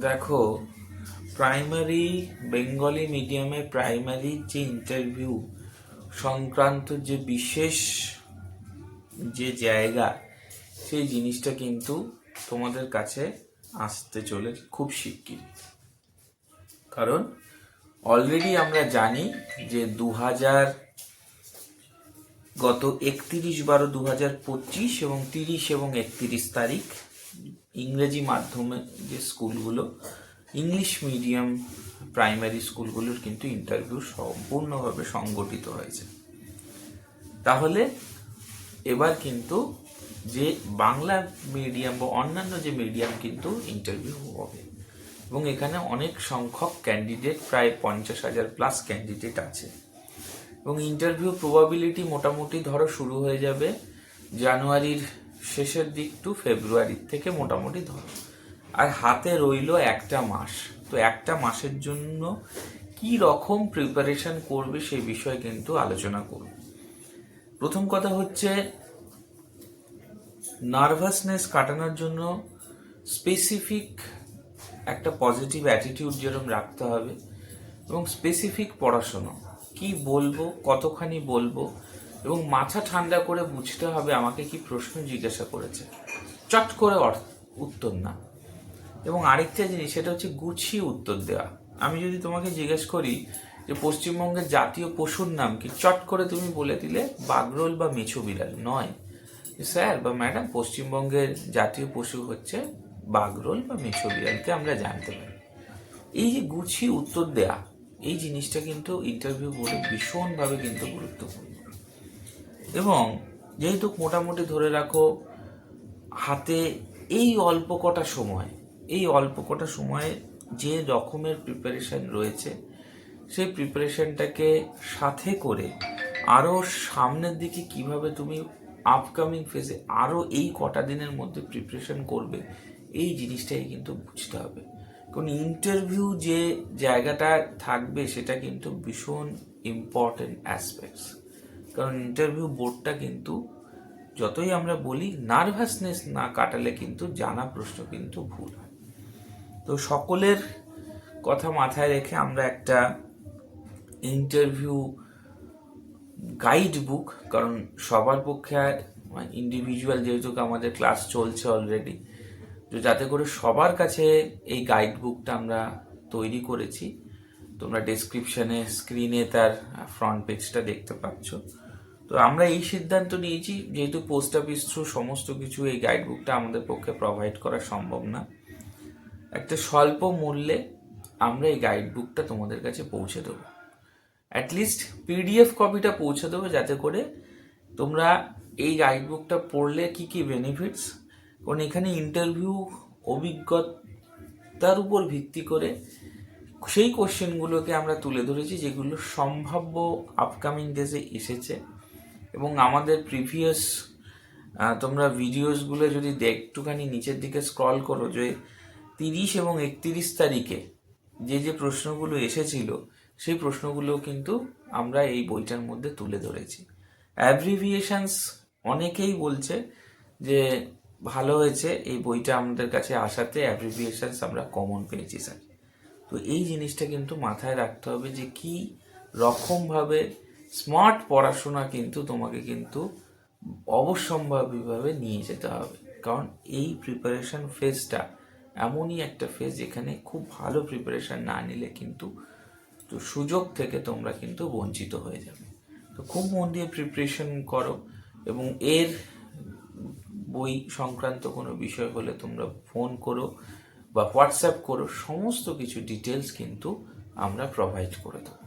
দেখো primary Bengali মিডিয়ামে primary যে ইন্টারভিউ সংক্রান্ত যে বিশেষ যে জায়গা, সেই জিনিসটা কিন্তু তোমাদের কাছে আসতে চলে খুব শিগগিরই। কারণ অলরেডি আমরা জানি যে দু হাজার গত একত্রিশ বারো দু হাজার পঁচিশ এবং তিরিশ এবং একত্রিশ তারিখ ইংরেজি মাধ্যমে যে স্কুলগুলো, ইংলিশ মিডিয়াম প্রাইমারি স্কুলগুলোর কিন্তু ইন্টারভিউ সম্পূর্ণভাবে সংগঠিত হয়েছে। তাহলে এবার কিন্তু যে বাংলা মিডিয়াম বা অন্যান্য যে মিডিয়াম কিন্তু ইন্টারভিউ হবে। এবং এখানে অনেক সংখ্যক ক্যান্ডিডেট প্রায় পঞ্চাশ হাজার প্লাস ক্যান্ডিডেট আছে। এবং ইন্টারভিউ প্রবাবিলিটি মোটামুটি ধরো শুরু হয়ে যাবে জানুয়ারির শেষের দিক টু ফেব্রুয়ারির থেকে মোটামুটি ধরো। আর হাতে রইল একটা মাস। তো একটা মাসের জন্য কি রকম প্রিপারেশন করবে সেই বিষয়ে কিন্তু আলোচনা করব। প্রথম কথা হচ্ছে নার্ভাসনেস কাটানোর জন্য স্পেসিফিক একটা পজিটিভ অ্যাটিটিউড যেরকম রাখতে হবে এবং স্পেসিফিক পড়াশোনা। কি বলব, কতখানি বলব এবং মাথা ঠান্ডা করে বুঝতে হবে আমাকে কি প্রশ্ন জিজ্ঞাসা করেছে। চট করে উত্তর না। এবং আরেকটা জিনিস, সেটা হচ্ছে গুছিয়ে উত্তর দেওয়া। আমি যদি তোমাকে জিজ্ঞেস করি যে পশ্চিমবঙ্গের জাতীয় পশুর নাম কি, চট করে তুমি বলে দিলে বাগরোল বা মেছো বিড়াল নয়। স্যার বা ম্যাডাম, পশ্চিমবঙ্গের জাতীয় পশু হচ্ছে বাগরোল বা মেছো বিড়ালকে আমরা জানতে পারি। এই যে গুছিয়ে উত্তর দেয়া, এই জিনিসটা কিন্তু ইন্টারভিউ বোর্ডে ভীষণভাবে কিন্তু গুরুত্বপূর্ণ। এবং যেহেতু মোটামুটি ধরে রাখো হাতে এই অল্প কটা সময়, এই অল্প কটা সময়ে যে রকমের প্রিপারেশান রয়েছে, সেই প্রিপারেশনটাকে সাথে করে আরও সামনের দিকে কীভাবে তুমি আপকামিং ফেজে আরও এই কটা দিনের মধ্যে প্রিপারেশান করবে, এই জিনিসটাই কিন্তু বুঝতে হবে। কারণ ইন্টারভিউ যে জায়গাটা থাকবে সেটা কিন্তু ভীষণ ইম্পর্টেন্ট অ্যাসপেক্টস কারণ ইন্টারভিউ বোর্ডটা কিন্তু যতই আমরা বলি নার্ভাসনেস না কাটালে কিন্তু জানা প্রশ্ন কিন্তু ভুল হয়। তো সকলের কথা মাথায় রেখে আমরা একটা ইন্টারভিউ গাইড বুক কারণ সবার পক্ষে ইন্ডিভিজুয়াল যেহেতু আমাদের ক্লাস চলছে অলরেডি তো যাতে করে সবার কাছে এই গাইড বুকটা আমরা তৈরি করেছি, তোমরা ডেসক্রিপশনে স্ক্রিনে তার ফ্রন্ট পেজটা দেখতে পাচ্ছ। তো আমরা এই সিদ্ধান্ত নিয়েছি, যেহেতু পোস্ট অফিস থ্রু সমস্ত কিছু এই গাইড বুকটা আমাদের পক্ষে প্রোভাইড করা সম্ভব না। একটা স্বল্প মূল্যে আমরা এই গাইড বুকটা তোমাদের কাছে পৌঁছে দেবো। অ্যাটলিস্ট পিডিএফ কপিটা পৌঁছে দেবো যাতে করে তোমরা এই গাইড বুকটা পড়লে কি কি বেনিফিটস কারণ এখানে ইন্টারভিউ অভিজ্ঞতার উপর ভিত্তি করে সেই কোশ্চেনগুলোকে আমরা তুলে ধরেছি যেগুলো সম্ভাব্য আপকামিং ডেজে এসেছে। এবং আমাদের প্রিভিয়াস তোমরা ভিডিওসগুলো যদি একটুখানি নিচের দিকে স্ক্রল করো যে তিরিশ এবং একত্রিশ তারিখে যে যে প্রশ্নগুলো এসেছিল, সেই প্রশ্নগুলো কিন্তু আমরা এই বইটার মধ্যে তুলে ধরেছি। অ্যাব্রিভিয়েশনস অনেকেই বলছে যে ভালো হয়েছে, এই বইটা আমাদের কাছে আসাতে অ্যাব্রিভিয়েশনস আমরা কমন পেয়েছি স্যার তো এই জিনিসটা কিন্তু মাথায় রাখতে হবে যে কী রকমভাবে স্মার্ট পড়াশোনা কিন্তু তোমাকে কিন্তু অবশ্যম্ভাবীভাবে নিয়ে যেতে হবে। কারণ এই প্রিপারেশন ফেজটা এমনই একটা ফেজ যেখানে খুব ভালো প্রিপারেশন না নিলে কিন্তু তো সুযোগ থেকে তোমরা কিন্তু বঞ্চিত হয়ে যাবে। তো খুব মন দিয়ে প্রিপারেশন করো এবং এর বই সংক্রান্ত কোনো বিষয় হলে তোমরা ফোন করো বা হোয়াটসঅ্যাপ করো, সমস্ত কিছু ডিটেলস কিন্তু আমরা প্রোভাইড করে দেবো।